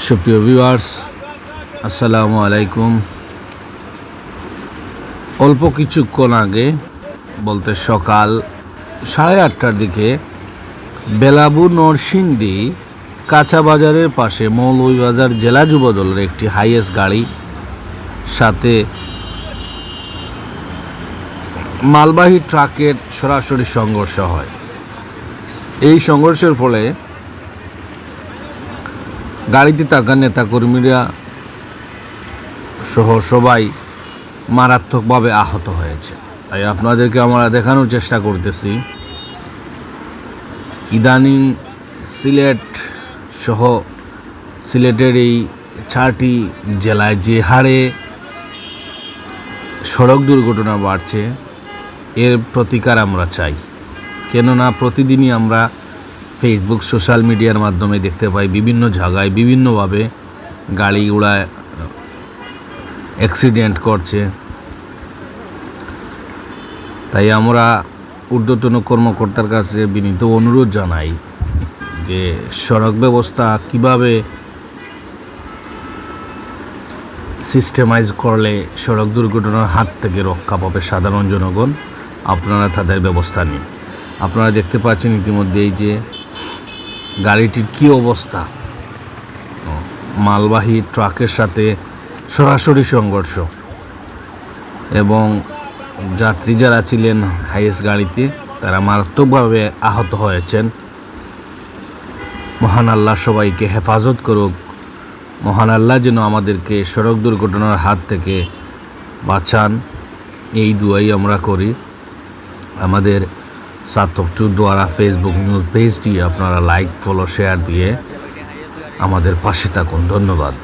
সুপ্রিয় ভিউয়ার্স আসসালামু আলাইকুম। অল্প কিছুক্ষণ আগে, বলতে সকাল সাড়ে আটটার দিকে, বেলাবু নরসিংদী কাঁচা বাজারের পাশে মৌলভীবাজার জেলা যুবদলের একটি হাইয়েস্ট গাড়ি, সাথে মালবাহী ট্রাকের সরাসরি সংঘর্ষ হয়। এই সংঘর্ষের ফলে গাড়িতে থাকা নেতাকর্মীরা সহ সবাই মারাত্মকভাবে আহত হয়েছে। তাই আপনাদেরকে আমরা দেখানোর চেষ্টা করতেছি। ইদানিং সিলেট সহ সিলেটের এই চারটি জেলায় যে হারে সড়ক দুর্ঘটনা বাড়ছে, এর প্রতিকার আমরা চাই। কেননা প্রতিদিনই আমরা ফেসবুক সোশ্যাল মিডিয়ার মাধ্যমে দেখতে পাই বিভিন্ন জায়গায় বিভিন্নভাবে গাড়ি ঘোড়ায় অ্যাক্সিডেন্ট করছে। তাই আমরা ঊর্ধ্বতন কর্মকর্তার কাছে বিনীত অনুরোধ জানাই যে সড়ক ব্যবস্থা কীভাবে সিস্টেমাইজ করলে সড়ক দুর্ঘটনার হাত থেকে রক্ষা পাবে সাধারণ জনগণ, আপনারা তাদের ব্যবস্থা নিন। আপনারা দেখতে পাচ্ছেন ইতিমধ্যেই যে গাড়িটির কি অবস্থা? মালবাহী ট্রাকের সাথে সরাসরি সংঘর্ষ। এবং যাত্রী যারা ছিলেন হাইয়েস্ট গাড়িতে, তারা মারাত্মকভাবে আহত হয়েছেন। মহান আল্লাহ সবাইকে হেফাজত করুক। মহান আল্লাহ যেন আমাদেরকে সড়ক দুর্ঘটনার হাত থেকে বাঁচান। এই দুয়াই আমরা করি। আমাদের টু দ্বারা ফেসবুক নিউজ পেজটি আপনারা লাইক ফলো শেয়ার দিয়ে আমাদের পাশে থাকুন। ধন্যবাদ।